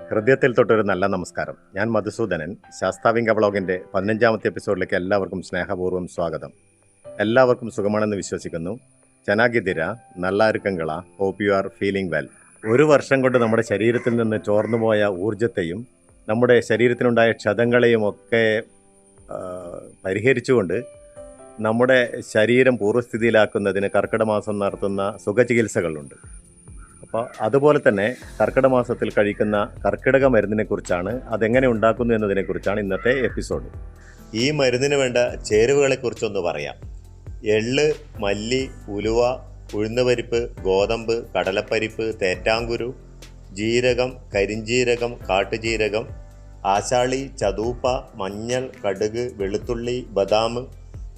ഹൃദയത്തിൽ തൊട്ടൊരു നല്ല നമസ്കാരം. ഞാൻ മധുസൂദനൻ. ശാസ്താവിംഗ വ്ളോഗിന്റെ പതിനഞ്ചാമത്തെ എപ്പിസോഡിലേക്ക് എല്ലാവർക്കും സ്നേഹപൂർവം സ്വാഗതം. എല്ലാവർക്കും സുഖമാണെന്ന് വിശ്വസിക്കുന്നു. ചനാഗിതിര നല്ലാരുക്കങ്കള hope you are feeling well ഒരു വർഷം കൊണ്ട് നമ്മുടെ ശരീരത്തിൽ നിന്ന് ചോർന്നുപോയ ഊർജത്തെയും നമ്മുടെ ശരീരത്തിനുണ്ടായ ക്ഷതങ്ങളെയും ഒക്കെ പരിഹരിച്ചുകൊണ്ട് നമ്മുടെ ശരീരം പൂർവസ്ഥിതിയിലാക്കുന്നതിന് കർക്കിടമാസം നടത്തുന്ന സുഖചികിത്സകളുണ്ട്. അപ്പോൾ അതുപോലെ തന്നെ കർക്കിടക മാസത്തിൽ കഴിക്കുന്ന കർക്കിടക മരുന്നിനെ കുറിച്ചാണ് അതെങ്ങനെ ഉണ്ടാക്കുന്നു എന്നതിനെക്കുറിച്ചാണ് ഇന്നത്തെ എപ്പിസോഡ്. ഈ മരുന്നിന് വേണ്ട ചേരുവകളെ കുറിച്ചൊന്ന് പറയാം. എള്ള് മല്ലി ഉലുവ ഉഴുന്നുപരിപ്പ് ഗോതമ്പ് കടലപ്പരിപ്പ് തേറ്റാങ്കുരു ജീരകം കരിഞ്ജീരകം കാട്ടുജീരകം ആശാളി ചതൂപ്പ മഞ്ഞൾ കടുക് വെളുത്തുള്ളി ബദാം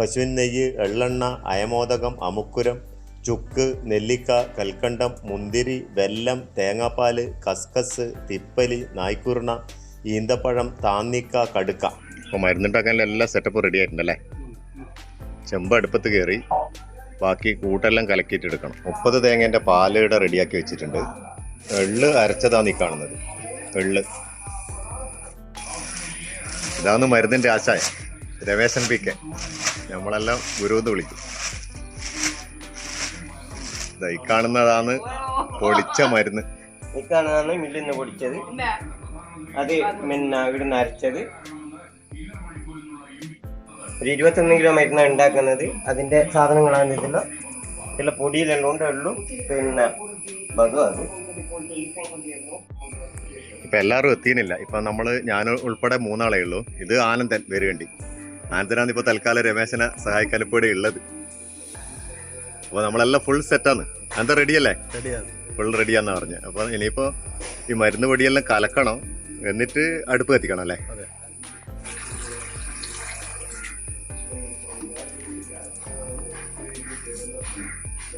പശുവിൻ നെയ്യ് എള്ളെണ്ണ അയമോദകം അമുക്കുരം ചുക്ക് നെല്ലിക്ക കൽക്കണ്ടം മുന്തിരി വെല്ലം തേങ്ങാപ്പാൽ കസ്കസ് തിപ്പലി നായ്ക്കുരുണ ഈന്തപ്പഴം താന്നിക്ക കടുക്ക. അപ്പോൾ മരുന്നുണ്ടാക്കാനുള്ള എല്ലാ സെറ്റപ്പും റെഡി ആയിട്ടുണ്ടല്ലേ? ചെമ്പ് അടുപ്പത്ത് കയറി ബാക്കി കൂട്ടെല്ലാം കലക്കിയിട്ട് എടുക്കണം. മുപ്പത് തേങ്ങേന്റെ പാലയുടെ റെഡിയാക്കി വെച്ചിട്ടുണ്ട്. എള്ള് അരച്ചതാണ് ഈ കാണുന്നത്. എള്ള്. ഇതാണ് മരുന്നിന്റെ ആശായ രമേശൻ പി കെ. നമ്മളെല്ലാം ഗുരുവെന്ന് വിളിക്കും. ഈ കാണുന്നതാണ് പൊടിച്ച മരുന്ന്. ഈ കാണുന്നതാണ് മില്ലിൽ നിന്ന് പൊടിച്ചത്. അത് പിന്നെ ഇവിടുന്ന് അരച്ചത്. ഒരു ഇരുപത്തൊന്ന് കിലോ മരുന്നാണ് ഉണ്ടാക്കുന്നത്. അതിന്റെ സാധനങ്ങളാണ് ഇതിലെ. പൊടിയിലെല്ലാം ഉണ്ട് എള്ളും പിന്നെ ഭഗവ അത് ഇപ്പൊ എല്ലാവരും എത്തിയില്ല ഇപ്പൊ നമ്മൾ ഞാൻ ഉൾപ്പെടെ മൂന്നാളേ ഉള്ളൂ. ഇത് ആനന്ദൻ വരുവേണ്ടി. ആനന്ദനാണ് ഇപ്പൊ തൽക്കാലം രമേശനെ സഹായിക്കാൻ ഇപ്പോൾ ഉള്ളത്. അപ്പൊ നമ്മളെല്ലാം ഫുൾ സെറ്റാണ് എന്താ റെഡിയല്ലേ ഫുൾ റെഡിയാന്നാ പറഞ്ഞത് അപ്പൊ ഇനിയിപ്പോ ഈ മരുന്ന് പൊടിയെല്ലാം കലക്കണം. എന്നിട്ട് അടുപ്പ് കത്തിക്കണം അല്ലേ?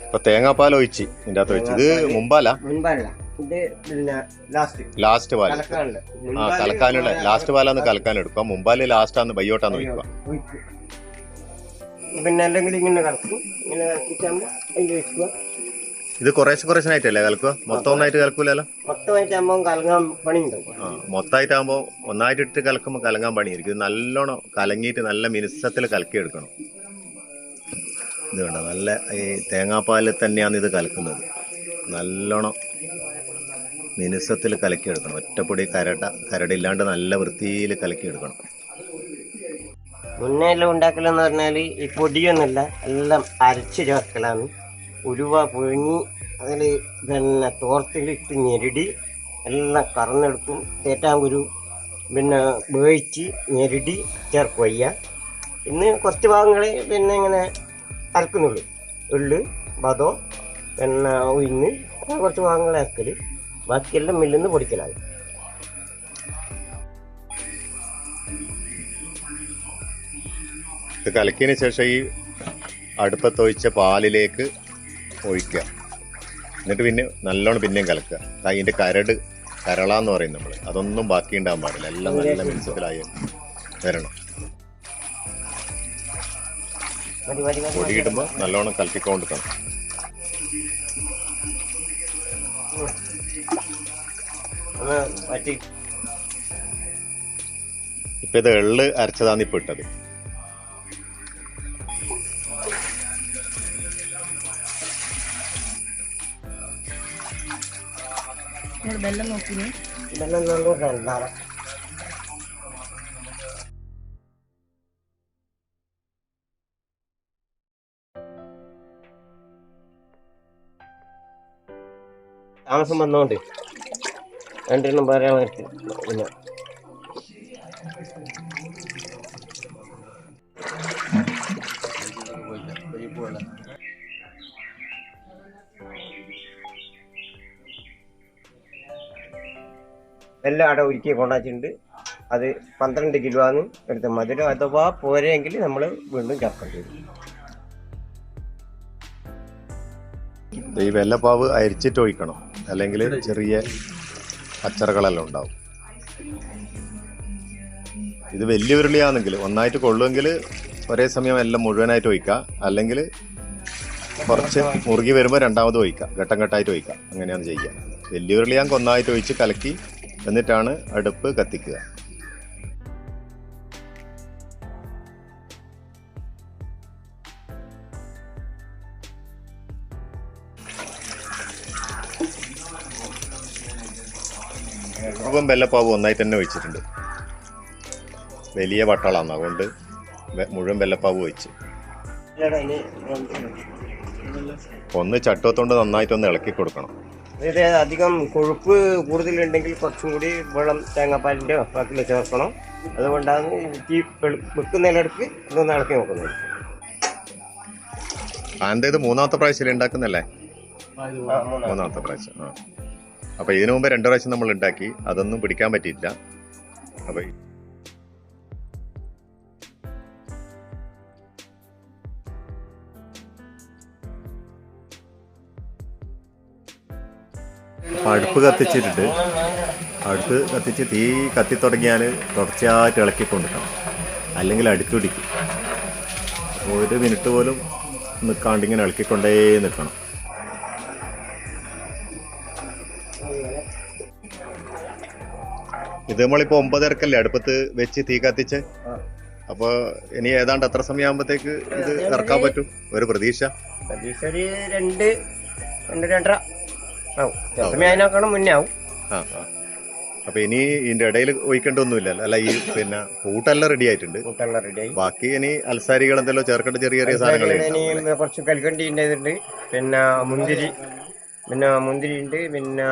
ഇപ്പൊ തേങ്ങാപ്പാൽ ഒഴിച്ച് ഇതിന്റെ അകത്ത് ഒഴിച്ച്. ഇത് മുമ്പാല ലാസ്റ്റ് പാൽ ആ കലക്കാനുള്ള ലാസ്റ്റ് പാലാന്ന് കലക്കാൻ എടുക്കുക മുമ്പാൽ ലാസ്റ്റ് ആന്ന് ബയ്യോട്ടാന്ന് ഒഴിക്കുക. ഒഴിക്കും. പിന്നെ അല്ലെങ്കിൽ ഇങ്ങനെ കലക്കും. ഇങ്ങനെ കലക്കിട്ടാകുമ്പോൾ അതിൽ വെക്കുക. ഇത് കുറേശ്ശെ കുറേശ്ശനായിട്ടല്ലേ കലക്കുക? മൊത്തം ഒന്നായിട്ട് കലക്കൂലല്ലോ? മൊത്തമായിട്ടാകുമ്പോൾ കലങ്ങാൻ പണി ഉണ്ടാവും ആ മൊത്തമായിട്ടാകുമ്പോൾ ഒന്നായിട്ട് ഇട്ട് കലക്കുമ്പോൾ കലങ്ങാൻ പണിയായിരിക്കും. ഇത് നല്ലോണം കലങ്ങിയിട്ട് നല്ല മിനുസത്തിൽ കലക്കി എടുക്കണം ഇത് വേണ്ട നല്ല ഈ തേങ്ങാപ്പാലിൽ തന്നെയാണ് ഇത് കലക്കുന്നത്. നല്ലോണം മിനുസത്തിൽ കലക്കി എടുക്കണം ഒറ്റപ്പൊടി കരട കരടില്ലാണ്ട് നല്ല വൃത്തിയിൽ കലക്കി എടുക്കണം മുന്നേ എല്ലാം ഉണ്ടാക്കലെന്ന് പറഞ്ഞാൽ ഈ പൊടിയൊന്നുമില്ല എല്ലാം അരച്ച് ചേർക്കലാണ്. ഉരുവ പുഴുങ്ങി അതിൽ പിന്നെ തോർത്തിലിട്ട് ഞെരുടി എല്ലാം കറന്നെടുക്കും. തേറ്റാങ്കുരു പിന്നെ വേവിച്ച് ഞെരുടി ചേർക്കും അയ്യ ഇന്ന് കുറച്ച് ഭാഗങ്ങളെ പിന്നെ ഇങ്ങനെ അരക്കുന്നുള്ളൂ. ഉള്ളു ബദോ പിന്നെ ഉയിന്ന് കുറച്ച് ഭാഗങ്ങൾ അരക്കൽ ബാക്കിയെല്ലാം മില്ലിൽ നിന്ന് പൊടിക്കലാണ്. ഇത് കലക്കിയതിന് ശേഷം ഈ അടുപ്പത്തൊഴിച്ച പാലിലേക്ക് ഒഴിക്കുക. എന്നിട്ട് പിന്നെ നല്ലോണം പിന്നെയും കലക്കുക. അതിന്റെ കരട് കരളാന്ന് പറയും നമ്മൾ അതൊന്നും ബാക്കി ഉണ്ടാകാൻ പാടില്ല. എല്ലാം നല്ല മിനുസത്തിലായി വരണം. പൊടി ഇടുമ്പോൾ നല്ലോണം കലക്കിക്കൊണ്ടിരിക്കണം ഇപ്പം ഇത് എള്ള് അരച്ചതാണ് ഇപ്പോൾ ഇട്ടത്. നിങ്ങൾ വെള്ളം നോക്കിനി ഇതെല്ലാം നല്ലോണം ധാരാളം താമസം വന്നോണ്ട് രണ്ടെണ്ണം പറയാൻ പറ്റും പിന്നെ എല്ലാം അവിടെ ഒരുക്കി കൊണ്ടാച്ചിട്ടുണ്ട് അത് പന്ത്രണ്ട് കിലോ ആണ് എടുത്ത മധുരം. അഥവാ പോരെങ്കിൽ നമ്മൾ വീണ്ടും ചേർക്കേണ്ടി വരും ഈ വെല്ലപ്പാവ് അരിച്ചിട്ട് ഒഴിക്കണം. അല്ലെങ്കിൽ ചെറിയ പച്ചറകളെല്ലാം ഉണ്ടാവും. ഇത് വലിയ ഉരുളിയാണെങ്കിൽ ഒന്നായിട്ട് കൊള്ളുമെങ്കിൽ ഒരേ സമയം എല്ലാം മുഴുവനായിട്ട് ഒഴിക്കാം അല്ലെങ്കിൽ കുറച്ച് മുറുകി വരുമ്പോൾ രണ്ടാമത് ഒഴിക്കാം ഘട്ടം ഘട്ടമായിട്ട് ഒഴിക്കാം അങ്ങനെയാണ് ചെയ്യുക. വലിയ ഉരുളിയാങ്ക് ഒന്നായിട്ട് ഒഴിച്ച് കലക്കി എന്നിട്ടാണ് അടുപ്പ് കത്തിക്കുക. അപ്പം വെല്ലപ്പാവ് ഒന്നായി തന്നെ വെച്ചിട്ടുണ്ട് വലിയ വട്ടളാണ്. അതുകൊണ്ട് മുഴുവൻ വെല്ലപ്പാവ് വെച്ച് ഒന്ന് ചട്ടത്തോണ്ട് നന്നായിട്ടൊന്ന് ഇളക്കി കൊടുക്കണം. ഇത് അധികം കൊഴുപ്പ് കൂടുതലുണ്ടെങ്കിൽ കുറച്ചും കൂടി വെള്ളം തേങ്ങാപ്പാലിന്റെ ബാക്കിൽ ചേർക്കണം അതുകൊണ്ടാണ് തീ വെക്കുന്നതിനടുക്ക് ഇതൊന്ന് ഇളക്കി നോക്കുന്നത്. ആന്റെ ഇത് മൂന്നാമത്തെ പ്രാവശ്യം ഉണ്ടാക്കുന്നല്ലേ? മൂന്നാമത്തെ. പ്രാവശ്യം ആ. അപ്പൊ ഇതിനു മുമ്പ് രണ്ടു പ്രാവശ്യം നമ്മൾ ഉണ്ടാക്കി. അതൊന്നും പിടിക്കാൻ പറ്റിയില്ല അപ്പൊ അടുപ്പ് കത്തിച്ചിട്ടുണ്ട്. അടുപ്പ് കത്തിച്ച് തീ കത്തി തുടങ്ങിയാൽ തുടർച്ചയായിട്ട് ഇളക്കി കൊണ്ടിരിക്കണം അല്ലെങ്കിൽ അടുക്ക് പിടിക്കും. ഒരു മിനിറ്റ് പോലും നിൽക്കാണ്ട് ഇങ്ങനെ ഇളക്കിക്കൊണ്ടേ നിൽക്കണം. ഇത് നമ്മളിപ്പോൾ ഒമ്പതരക്കല്ലേ അടുപ്പത്ത് വെച്ച് തീ കത്തിച്ച്? അപ്പോൾ ഇനി ഏതാണ്ട് എത്ര സമയമാകുമ്പോഴത്തേക്ക് ഇത് ഇറക്കാൻ പറ്റും? ഒരു പ്രതീക്ഷ? പ്രതീക്ഷ ഒരു രണ്ട് രണ്ട് രണ്ടര. ആവും അതിനേക്കാളും മുന്നേ ആവും. ആ ആ. അപ്പൊ ഇനി ഇതിന്റെ ഇടയിൽ ഒഴിക്കേണ്ടൊന്നുമില്ല അല്ല ഈ പിന്നെ കൂട്ടെല്ലാം റെഡി ആയിട്ടുണ്ട്. കൂട്ടെല്ലാം റെഡിയായി ബാക്കി ഇനി അൽസാരികൾ എന്തെല്ലോ ചേർക്കേണ്ട ചെറിയ ചെറിയ സാധനങ്ങൾ കുറച്ച് കൽക്കണ്ടിന്റെ ഇതുണ്ട് പിന്നെ മുന്തിരി പിന്നെ മുന്തിരി ഉണ്ട് പിന്നെ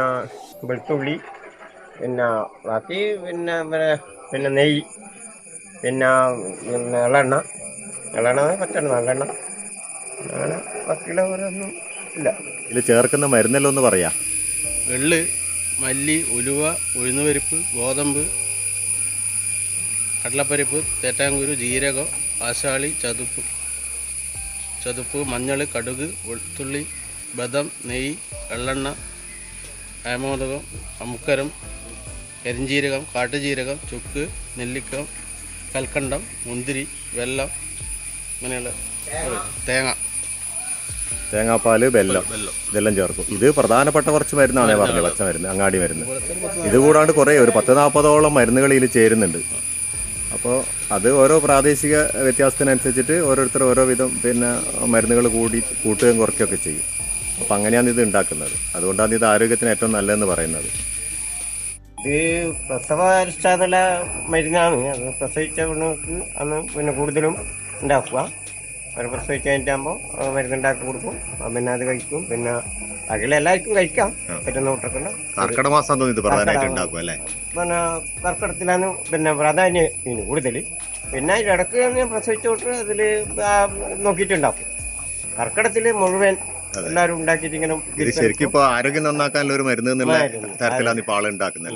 വെളുത്തുള്ളി പിന്നെ ബാക്കി പിന്നെ പിന്നെ നെയ്യ് പിന്നെ പിന്നെ ഇളെണ്ണ എള്ളെണ്ണ പറ്റണം നല്ലെണ്ണ. അങ്ങനെ ബാക്കിയുള്ള ഓരോന്നും ഇല്ല. ഇതിൽ ചേർക്കുന്ന മരുന്നെല്ലാം ഒന്ന് പറയാ. വെള്ളി മല്ലി ഉലുവ ഉഴുന്നുപരിപ്പ് ഗോതമ്പ് കടലപ്പരിപ്പ് തേറ്റാങ്കുരു ജീരകം ആശാളി ചതുപ്പ്. ചതുപ്പ് മഞ്ഞൾ കടുക് വെളുത്തുള്ളി ബദം നെയ്യ് എള്ളെണ്ണ ആമോദകം അമുക്കരം കരിഞ്ജീരകം കാട്ടുജീരകം ചുക്ക് നെല്ലിക്കം കൽക്കണ്ടം മുന്തിരി വെല്ലം അങ്ങനെയുള്ള തേങ്ങ. തേങ്ങാപ്പാൽ വെല്ലം ഇതെല്ലാം ചേർക്കും. ഇത് പ്രധാനപ്പെട്ട കുറച്ച് മരുന്നാണ് പറഞ്ഞത്. പച്ച മരുന്ന് അങ്ങാടി മരുന്ന്. ഇത് കൂടാണ്ട് കുറേ ഒരു പത്ത് നാൽപ്പതോളം മരുന്നുകൾ ഇതിൽ ചേരുന്നുണ്ട്. അപ്പോൾ അത് ഓരോ പ്രാദേശിക വ്യത്യാസത്തിനനുസരിച്ചിട്ട് ഓരോരുത്തർ ഓരോ വിധം പിന്നെ മരുന്നുകൾ കൂടി കൂട്ടുകയും കുറയ്ക്കുകയൊക്കെ ചെയ്യും. അപ്പോൾ അങ്ങനെയാണ് ഇത് ഉണ്ടാക്കുന്നത്. അതുകൊണ്ടാണ് ഇത് ആരോഗ്യത്തിന് ഏറ്റവും നല്ലതെന്ന് പറയുന്നത്. ഇത് പ്രസവ അരിഷ്ടാതല മരുന്നാണ്. അത് പ്രസവിച്ച പെണ്ണുങ്ങൾക്ക് അന്ന് പിന്നെ കൂടുതലും ഉണ്ടാക്കുക. അവർ പ്രസവിച്ച് കഴിഞ്ഞിട്ടാകുമ്പോൾ മരുന്നുണ്ടാക്കി കൊടുക്കും. പിന്നെ അത് കഴിക്കും. പിന്നെ ബാക്കിയുള്ള എല്ലാവർക്കും കഴിക്കാം. പറ്റുന്ന കൂട്ടൊക്കെ കർക്കിടക മാസം തോന്നി ഇത് പ്രധാനമായിട്ട് ഉണ്ടാക്കും അല്ലേ? പിന്നെ കർക്കിടത്തിലാണ് പിന്നെ പ്രാധാന്യം ഇതിന് കൂടുതൽ പിന്നെ ഇടയ്ക്ക് പ്രസവിച്ച കൂട്ടർ അതിൽ നോക്കിയിട്ടുണ്ടാക്കും. കർക്കിടത്തിൽ മുഴുവൻ എല്ലാവരും ഉണ്ടാക്കിയിട്ട് ഇങ്ങനെ ശരിക്കും ഇപ്പൊ ആരോഗ്യം നന്നാക്കാനുള്ള ഒരു മരുന്ന് എന്നുള്ള. തരത്തിലാണ് ഇപ്പൊ ഉണ്ടാക്കും.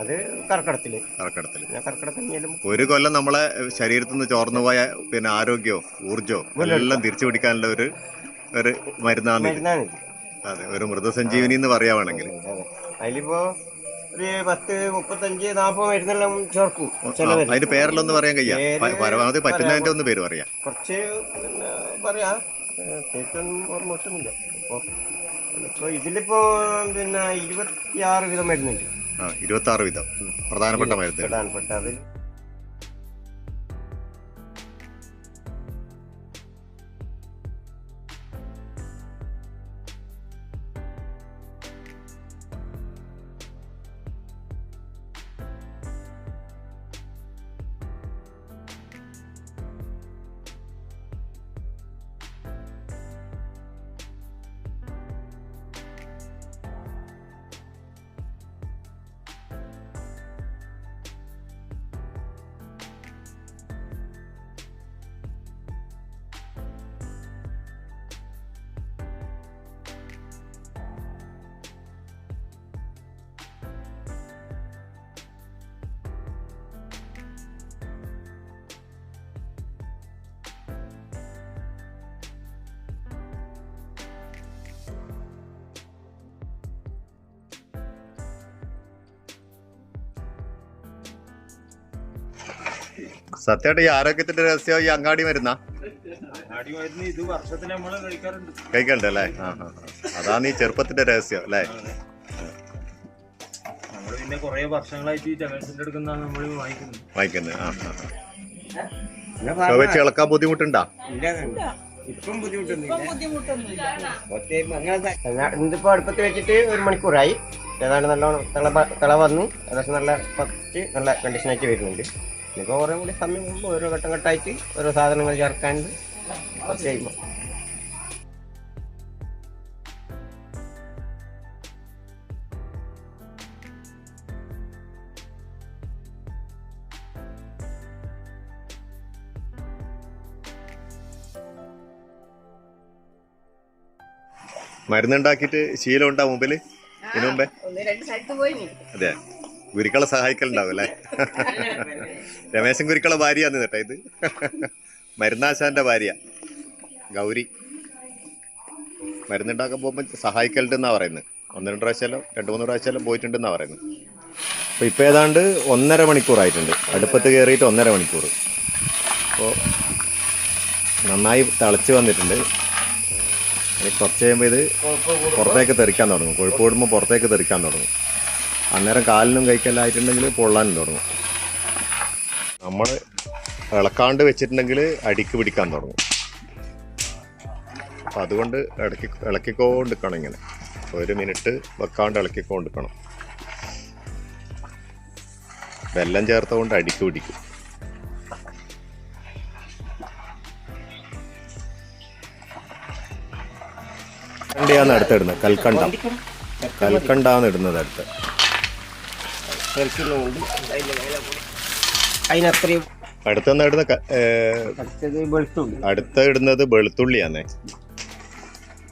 അത് കർക്കടത്തിൽ കർക്കിടത്തിൽ പിന്നെ കർക്കിടത്തിൽ ഒരു കൊല്ലം നമ്മളെ ശരീരത്തിൽ നിന്ന് ചോർന്നു പോയ പിന്നെ ആരോഗ്യവും ഊർജവും എല്ലാം തിരിച്ചു പിടിക്കാനുള്ള ഒരു ഒരു മരുന്നാണ്. അതെ ഒരു മൃതസഞ്ജീവനി എന്ന് പറയാവാണെങ്കിൽ. അതെ. അതിലിപ്പോ ഒരു പത്ത് മുപ്പത്തഞ്ച് നാപ്പത് മരുന്നെല്ലാം ചേർക്കും ചിലവര് അതിന്റെ പേരെല്ലാം പറയാൻ കഴിയാ പ- പരമാവധി പറ്റുന്നതിന്റെ ഒന്ന് പേര് പറയാം. കുറച്ച് പിന്നെ പറയാ. തേക്കൊന്നും ഓർമ്മ കിട്ടുന്നില്ല അപ്പൊ ഇപ്പൊ ഇതിലിപ്പോ പിന്നെ ഇരുപത്തിയാറ് വിധം മരുന്നുണ്ട്. ഇരുപത്തി ആറ് വിധം പ്രധാനപ്പെട്ട മരുന്നുകൾ. പ്രധാനപ്പെട്ട സത്യമായിട്ട് ഈ ആരോഗ്യത്തിന്റെ രഹസ്യം ഈ അങ്ങാടി മരുന്നാ? ഇത് വർഷത്തിന് നമ്മൾ കഴിക്കാറുണ്ട്. കഴിക്കണ്ട അല്ലേ? ആ ആ ആ. അതാണ് ഈ ചെറുപ്പത്തിന്റെ രഹസ്യം അല്ലേ? നമ്മൾ പിന്നെ കുറെ വർഷങ്ങളായിട്ട് ഈ അടുക്കുന്നാണ് നമ്മൾ വാങ്ങിക്കുന്നത്. ആ ഇളക്കാൻ ബുദ്ധിമുട്ടുണ്ടാ? ഇപ്പം ബുദ്ധിമുട്ടൊന്നുമില്ല. ഇതിപ്പോ അടുപ്പത്ത് വെച്ചിട്ട് ഒരു മണിക്കൂറായി. ഏതാണ്ട് നല്ലോണം തിള തിള വന്ന്. ഏകദേശം നല്ല പച്ച് നല്ല കണ്ടീഷനായിട്ട് വരുന്നുണ്ട്. ഇനിയിപ്പോൾ കുറേ കൂടി സമയം മുമ്പ് ഓരോ ഘട്ടം ഘട്ടമായിട്ട് ഓരോ സാധനങ്ങൾ ചേർക്കാണ്ട് കുറച്ച് കഴിയുമ്പോൾ മരുന്നുണ്ടാക്കിയിട്ട് ശീലം ഉണ്ടാ മുമ്പിൽ ഇതിനു മുമ്പേ? അതെ ഗുരുക്കളെ സഹായിക്കലുണ്ടാവും അല്ലേ? രമേശൻ ഗുരുക്കളെ ഭാര്യയാന്ന് കേട്ടോ ഇത്. മരുന്നാശാന്റെ ഭാര്യ ഗൗരി. മരുന്നുണ്ടാക്കാൻ പോകുമ്പോൾ സഹായിക്കലുണ്ടെന്നാ പറയുന്നത്. ഒന്ന് രണ്ട് പ്രാവശ്യമല്ലോ രണ്ട് മൂന്ന് പ്രാവശ്യമല്ലോ പോയിട്ടുണ്ടെന്നാ പറയുന്നത്. അപ്പോൾ ഇപ്പോൾ ഏതാണ്ട് ഒന്നര മണിക്കൂറായിട്ടുണ്ട്. അടുപ്പത്ത് കയറിയിട്ട് ഒന്നര മണിക്കൂർ. അപ്പോൾ നന്നായി തിളച്ച് വന്നിട്ടുണ്ട്. കുറച്ച് കഴിയുമ്പോൾ ഇത് പുറത്തേക്ക് തെറിക്കാൻ തുടങ്ങും. കൊഴുപ്പ് കൂടുമ്പോൾ പുറത്തേക്ക് തെറിക്കാൻ തുടങ്ങും. അന്നേരം കാലിനും കൈക്കെല്ലായിട്ടുണ്ടെങ്കിൽ പൊള്ളാനും തുടങ്ങും. നമ്മൾ ഇളക്കാണ്ട് വെച്ചിട്ടുണ്ടെങ്കിൽ അടിക്ക് പിടിക്കാൻ തുടങ്ങും. അപ്പം അതുകൊണ്ട് ഇളക്കി ഇളക്കിക്കൊണ്ടിരിക്കണം ഇങ്ങനെ. ഒരു മിനിറ്റ് വെക്കാണ്ട് ഇളക്കിക്കൊണ്ടിരിക്കണം. വെല്ലം ചേർത്തുകൊണ്ട് അടിക്ക് പിടിക്കും. കണ്ടിയാണ് അടുത്തിടുന്നത് കൽക്കണ്ട. കൽക്കണ്ടാന്ന് ഇടുന്നത് അടുത്ത്. ചെറുക്കുന്നുണ്ട് അതിനത്രയും അടുത്തെന്ന് ഇടുന്ന ക- ഏർ, അടുത്തത് വെളുത്തുള്ളി. അടുത്ത ഇടുന്നത് വെളുത്തുള്ളിയാണേ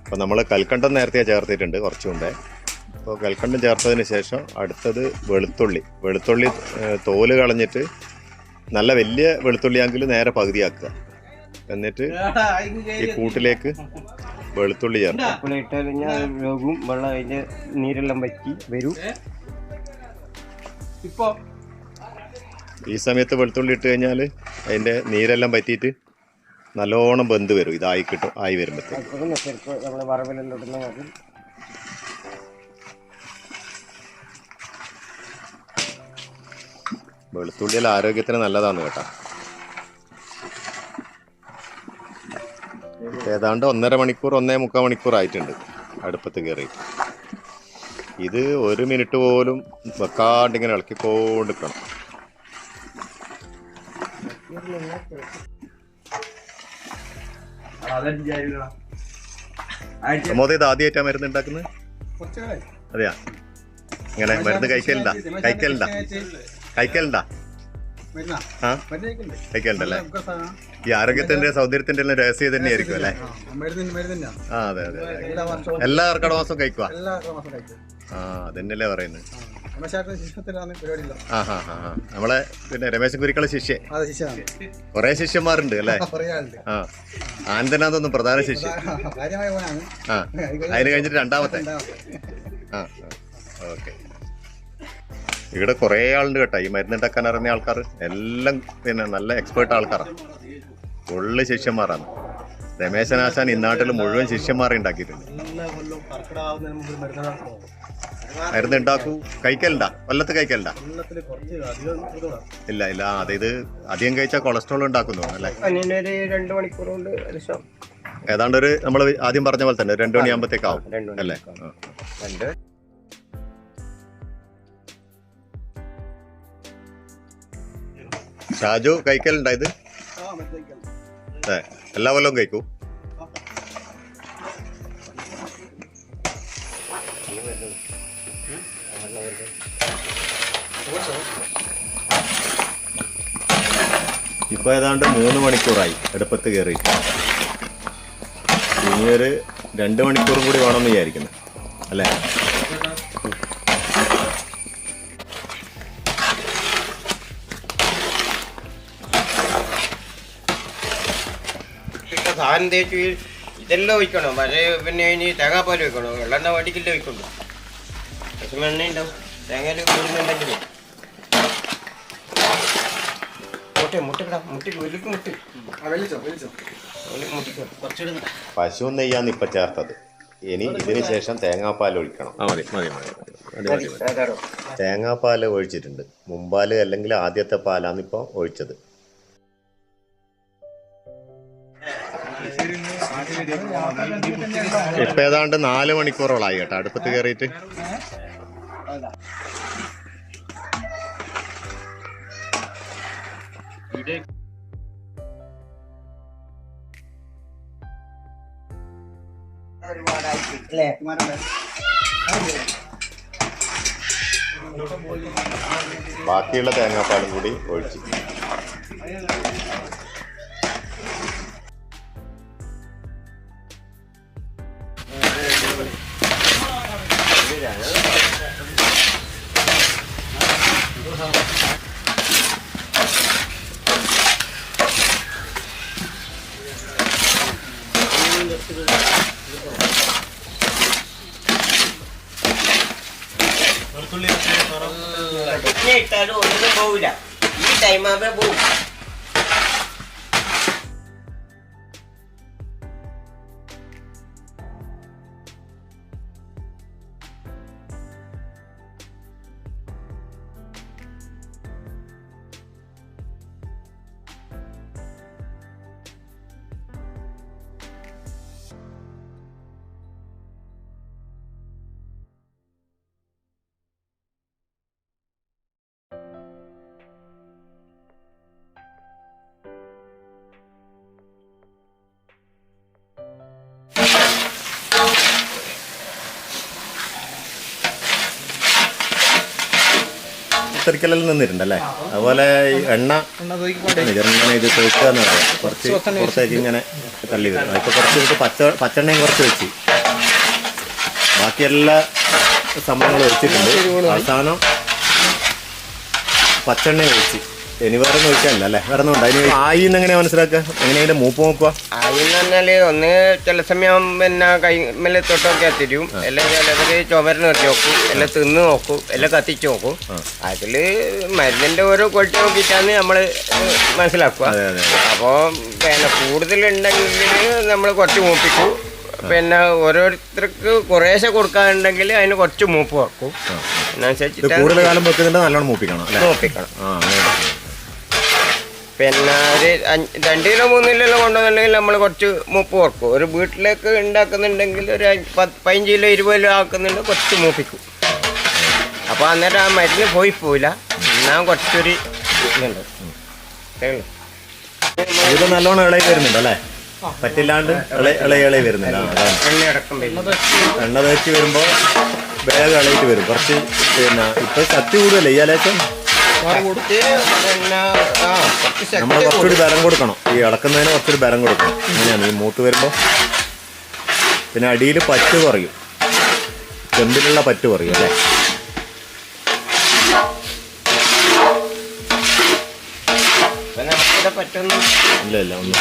അപ്പോൾ നമ്മൾ കൽക്കണ്ടം നേരത്തെ ചേർത്തിട്ടുണ്ട് കുറച്ച് മുമ്പേ. അപ്പോൾ കൽക്കണ്ടം ചേർത്തതിന് ശേഷം അടുത്തത് വെളുത്തുള്ളി. വെളുത്തുള്ളി തോൽ കളഞ്ഞിട്ട് നല്ല വലിയ വെളുത്തുള്ളിയാണെങ്കിൽ നേരെ പകുതിയാക്കുക. എന്നിട്ട് ഈ കൂട്ടിലേക്ക് വെളുത്തുള്ളി ചേർക്കും വെള്ളം അതിന്റെ നീരെല്ലാം വറ്റി വരും. ഈ സമയത്ത് വെളുത്തുള്ളി ഇട്ട് കഴിഞ്ഞാൽ അതിന്റെ നീരെല്ലാം പറ്റിയിട്ട് നല്ലോണം ബന്ധ് വരും. ഇതായി കിട്ടും ആയി വരുമ്പോഴത്തേക്ക് വെളുത്തുള്ളിയിൽ ആരോഗ്യത്തിന് നല്ലതാണ് കേട്ടോ. ഏതാണ്ട് ഒന്നര മണിക്കൂർ ഒന്നേ മുക്കാൽ മണിക്കൂർ ആയിട്ടുണ്ട് അടുപ്പത്ത് കയറി ഇത് ഒരു മിനിറ്റ് പോലും വെക്കാണ്ട് ഇങ്ങനെ ഇളക്കിക്കൊണ്ടിരിക്കണം. പ്രമോദ് ഇത് ആദ്യമായിട്ടാ മരുന്ന് ഉണ്ടാക്കുന്നത്? അതെയാ? ഇങ്ങനെ മരുന്ന് കഴിക്കലുണ്ടാ കഴിക്കലുണ്ടാ കഴിക്കലുണ്ടാ കഴിക്കലുണ്ടല്ലേ ഈ ആരോഗ്യത്തിന്റെ സൗന്ദര്യത്തിന്റെ എല്ലാം രഹസ്യം തന്നെയായിരിക്കും അല്ലേ ആ അതെ അതെ എല്ലാ കടമാസം കഴിക്കുക ആ അതന്നെയല്ലേ പറയുന്നത്. നമ്മളെ പിന്നെ രമേശൻ കുരിക്കളെ ശിഷ്യ. കൊറേ ശിഷ്യന്മാരുണ്ട് അല്ലേ? ആ ആനന്ദനാഥൊന്നും പ്രധാന ശിഷ്യ. ആ അതിന് കഴിഞ്ഞിട്ട് രണ്ടാമത്തെ. ആ ഓക്കെ. ഇവിടെ കുറേ ആളുണ്ട് കേട്ടോ. ഈ മരുന്നുണ്ടാക്കാൻ അറിയുന്ന ആൾക്കാർ എല്ലാം പിന്നെ നല്ല എക്സ്പേർട്ട് ആൾക്കാരാണ് ഫുള്ള് ശിഷ്യന്മാരാണ്. രമേശനാശാൻ ഇന്നാട്ടിൽ മുഴുവൻ ശിഷ്യന്മാരെ ഉണ്ടാക്കിയിട്ടുണ്ട്. മരുന്ന് ഉണ്ടാക്കൂ. കഴിക്കലുണ്ടാ? കൊല്ലത്ത് കഴിക്കലുണ്ടാ? ഇല്ല ഇല്ല. അതായത് അധികം കഴിച്ചാൽ കൊളസ്ട്രോൾ ഉണ്ടാക്കുന്നു അല്ലേ? രണ്ട് മണിക്കൂർ കൊണ്ട് ഏതാണ്ട് ഒരു നമ്മൾ ആദ്യം പറഞ്ഞ പോലെ തന്നെ രണ്ടു മണിയാകുമ്പോഴത്തേക്കാവും അല്ലേ? ഷാജു കഴിക്കലുണ്ടായത് എല്ലാ കൊല്ലവും കഴിക്കൂ. ഇപ്പൊ ഏതാണ്ട് മൂന്ന് മണിക്കൂറായി എടുപ്പത്ത് കയറി ഇനിയൊരു രണ്ട് മണിക്കൂറും കൂടി വേണമെന്ന് വിചാരിക്കുന്നു. അല്ലേ? സാധനം തേച്ച് ഇതെല്ലാം ഒഴിക്കണം. പക്ഷേ പിന്നെ ഇനി തേങ്ങാപ്പാൽ വെക്കണം. വെള്ളെണ്ണ വടിക്കില്ല ഒഴിക്കുള്ളൂ പശുമെണ്ണ എണ്ണ ഉണ്ടാവും. തേങ്ങയിൽ കൂടുന്നുണ്ടെങ്കിൽ മുട്ട മുട്ടിക്കടാ മുട്ടി വലിക്ക് മുട്ടി. മുട്ടിക്കോ. പശു നെയ്യാന്ന് ഇപ്പൊ ചേർത്തത്. ഇനി ഇതിന് ശേഷം തേങ്ങാപ്പാൽ ഒഴിക്കണം. മതി മതി തേങ്ങാപ്പാൽ ഒഴിച്ചിട്ടുണ്ട്. മുമ്പാൽ അല്ലെങ്കിൽ ആദ്യത്തെ പാലാന്ന് ഇപ്പൊ ഒഴിച്ചത്. ഇപ്പൊ ഏതാണ്ട് നാല് മണിക്കൂറോളായി കേട്ടോ. അടുപ്പത്ത് കയറിയിട്ട് ബാക്കിയുള്ള തേങ്ങാപ്പാലും കൂടി ഒഴിച്ചു പിന്നെ ഇട്ടാലും ഒന്നും പോവില്ല ഈ ടൈം ആകുമ്പോ പോവും തിരിക്കലിൽ നിന്നിട്ടുണ്ടല്ലേ അതുപോലെ എണ്ണ എണ്ണ ഇത് തേക്കുക എന്ന് പറയാം. കുറച്ച് പുറത്തേക്ക് ഇങ്ങനെ തള്ളി വരും. ഇപ്പൊ കുറച്ച് നമുക്ക് പച്ച പച്ചെണ്ണയും കുറച്ച് വെച്ച്. ബാക്കി എല്ലാ സംഭവങ്ങളും വെച്ചിട്ടുണ്ട് അവസാനം പച്ചെണ്ണ ഒഴിച്ച്. ഇനി വേറെ ഒന്നും ഒഴിക്കാനില്ല അല്ലേ? വേറെ ഒന്നും ഉണ്ട് അതിന് ആയി എന്ന് എങ്ങനെയാ മനസ്സിലാക്കുക? എങ്ങനെയാ അതിന്റെ മൂപ്പ് നോക്കുക? അതെന്ന് പറഞ്ഞാൽ ഒന്ന് ചില സമയം പിന്നെ കൈമേലെ തൊട്ടൊക്കെ എത്തിരും എല്ലാം ചിലവര് ചുമരിന് നിർത്തി നോക്കും എല്ലാം തിന്ന് നോക്കും. എല്ലാം കത്തിച്ച് നോക്കും. അതിൽ മരുന്നിന്റെ ഓരോ ക്വാളിറ്റി നോക്കിയിട്ടാണ് നമ്മൾ മനസ്സിലാക്കുക. അപ്പോൾ പിന്നെ കൂടുതലുണ്ടെങ്കിൽ നമ്മൾ കുറച്ച് മൂപ്പിക്കും പിന്നെ ഓരോരുത്തർക്ക് കുറേശ്ശെ കൊടുക്കാനുണ്ടെങ്കിൽ അതിന് കുറച്ച് മൂപ്പ് കുറക്കും ഇത് അതിനനുസരിച്ചിട്ട് കൂടുതൽ കാലം വെക്കുന്നുണ്ട് നല്ലോണം മൂപ്പിക്കണം മൂപ്പിക്കണം. ആ പിന്നെ ഒരു രണ്ട് കിലോ മൂന്ന് കിലോ കൊണ്ടുവന്നുണ്ടെങ്കിൽ നമ്മൾ കുറച്ച് മൂപ്പ് കുറക്കും. ഒരു വീട്ടിലേക്ക് ഉണ്ടാക്കുന്നുണ്ടെങ്കിൽ ഒരു പത്ത് പതിനഞ്ച് കിലോ ഇരുപത് കിലോ ആക്കുന്നുണ്ട് കുറച്ച് മൂപ്പിക്കും. അപ്പോൾ അന്നേരം ആ മരുന്ന് പോയി പോവില്ല. എന്നാൽ കുറച്ചൊരു ഇതുണ്ട്. ഇത് നല്ലോണം ഇളകി വരുന്നുണ്ട് അല്ലേ? പറ്റില്ലാണ്ട് ഇള ഇളകി ഇളകി വരുന്നില്ല ആ, അതാണ്. എണ്ണ തേച്ച് വരുമ്പോൾ വേഗം ഇളയിട്ട് വരും. കുറച്ച് പിന്നെ ഇപ്പൊ ശക്തി കൂടുതലേ ഈ അലേക്കം നമ്മൾ കുറച്ചൊരു ബലം കൊടുക്കണം. ഈ ഇളക്കുന്നതിന് കുറച്ചൊരു ബലം കൊടുക്കണം. അങ്ങനെയാണ് ഈ മൂത്ത് വരുമ്പോൾ പിന്നെ അടിയിൽ പറ്റ് കുറയും. ചെമ്പിലുള്ള പറ്റ് കുറയും അല്ലേ? ഇല്ല ഇല്ല ഒന്നും.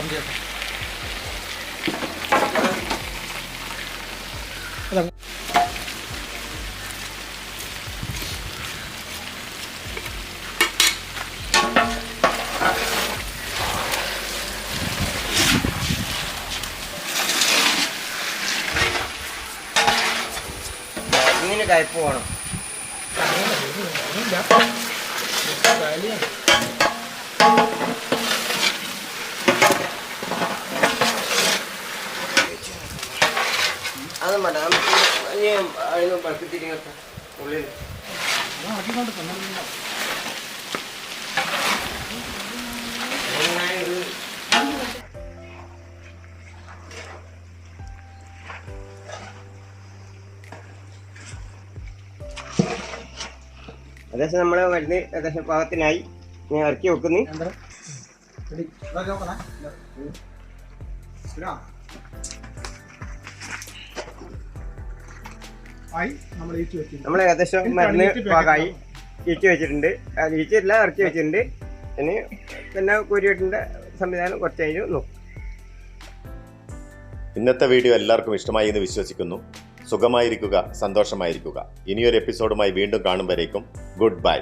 അതൊന്നുമില്ല മരുന്നിന് കയ്പ് പോകണം അത് വേണ്ട നമുക്ക് ഉള്ളിൽ ഏകദേശം നമ്മളെ മരുന്ന് ഏകദേശം പാകത്തിനായി ഞാൻ ഇറക്കി വെക്കുന്നു നമ്മൾ ഏകദേശം മരുന്ന് പാകായി. ഈച്ച് വെച്ചിട്ടുണ്ട്. ഈച്ചില്ല ഇറക്കി വെച്ചിട്ടുണ്ട്. ഇനി പിന്നെ കുരിയിട്ടിന്റെ സംവിധാനം കുറച്ച് കഴിഞ്ഞ് നോക്കും. ഇന്നത്തെ വീഡിയോ എല്ലാവർക്കും ഇഷ്ടമായി എന്ന് വിശ്വസിക്കുന്നു. സുഖമായിരിക്കുക സന്തോഷമായിരിക്കുക. ഇനിയൊരു എപ്പിസോഡുമായി വീണ്ടും കാണും വരേക്കും. Good bye.